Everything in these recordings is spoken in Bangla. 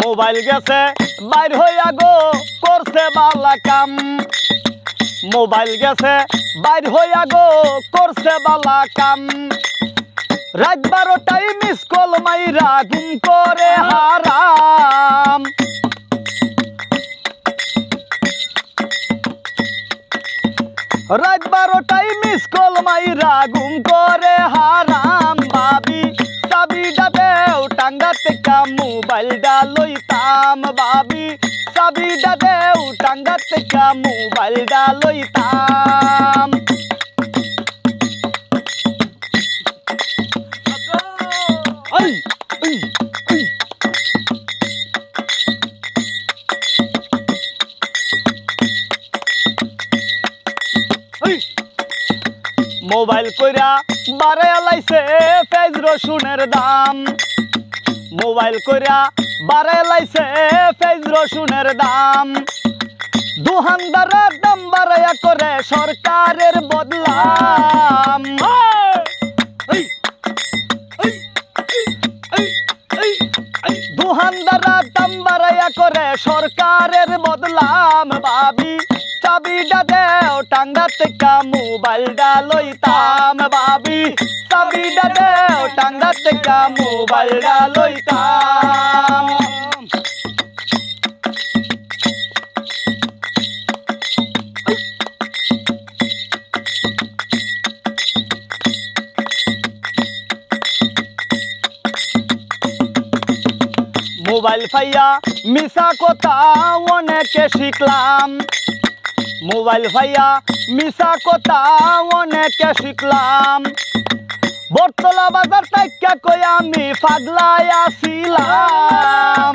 মোবাইল গেছে, বাইর হইয়া গো, করছে বালা কাম। মোবাইল গেছে, বাইর হইয়া গো, করছে বালা কাম। রাত বারোটাই মিস কল মাইরা ঘুম করে হারাম। রাত বারোটাই মিস কল মাইরা ঘুম করে হারাম। মোবাইলটা লইতাম বাবি চাবিটা দেও টাঙ্গা থেকে মোবাইলটা লইতাম। এই। মোবাইল কইরা বারে আলাইছে পেজ রসুনের দাম মোবাইল কইরা বারে আলাইছে পেজ রসুনের দাম। দুহানদারের দাম বাড়াইয়া করে সরকারের বদলাম। দুহানদারের দাম বাড়াইয়া করে সরকারের বদলাম ভাবি। চাবিটা দেও টাঙ্গা থেকে মোবাইলটা লইতাম ভাবি। চাবিটা দেও টাঙ্গা থেকে মোবাইলটা লইতাম। মোবাইল ফাইয়া মিশা কথা অনেকে শিখলাম। মোবাইল ভাইয়া মিশা কথা অনেকে শিখলাম। বর্তলা বাজার টাইকা কই আমি পাগলাই আসিলাম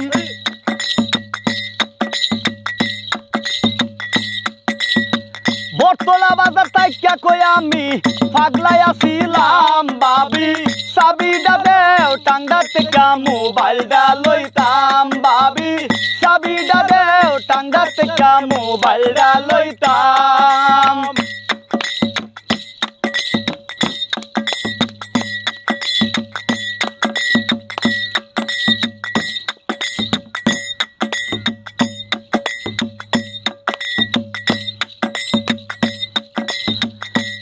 বর্তলা বাজার টাইকা কই আমি পাগলাই আসিলাম বাবি, চাবিটা দেও টাঙ্গা বাবি চাবিটা দেও টাঙ্গা থেকে মোবাইলটা লইতাম।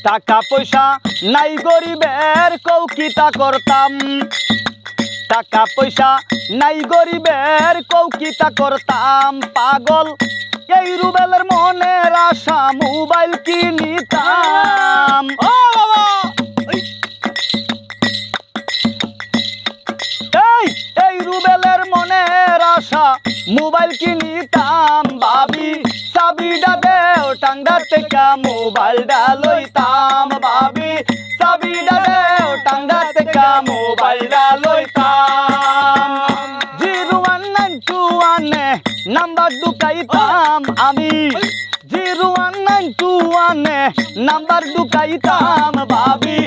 টাকা পয়সা নাই গরিবের কৌকিতা করতাম। টাকা পয়সা নাই গরিবের কৌকিতা করতাম পাগল। এই রুবেলের মনের আশা মোবাইল কিনিতাম। এই, রুবেলের মনের আশা মোবাইল কিনিতাম ভাবি। চাবিটা দেও টাঙ্গা থেকে মোবাইলটা লইতাম ভাবি। চাবিটা দেও টাঙ্গা থেকে মোবাইলটা লইতাম। ওয়ানে নাম্বার ঢুকাইতাম আমি। জিরো ওয়ান নাইন টু ওয়ানে নাম্বার ঢুকাইতাম ভাবি।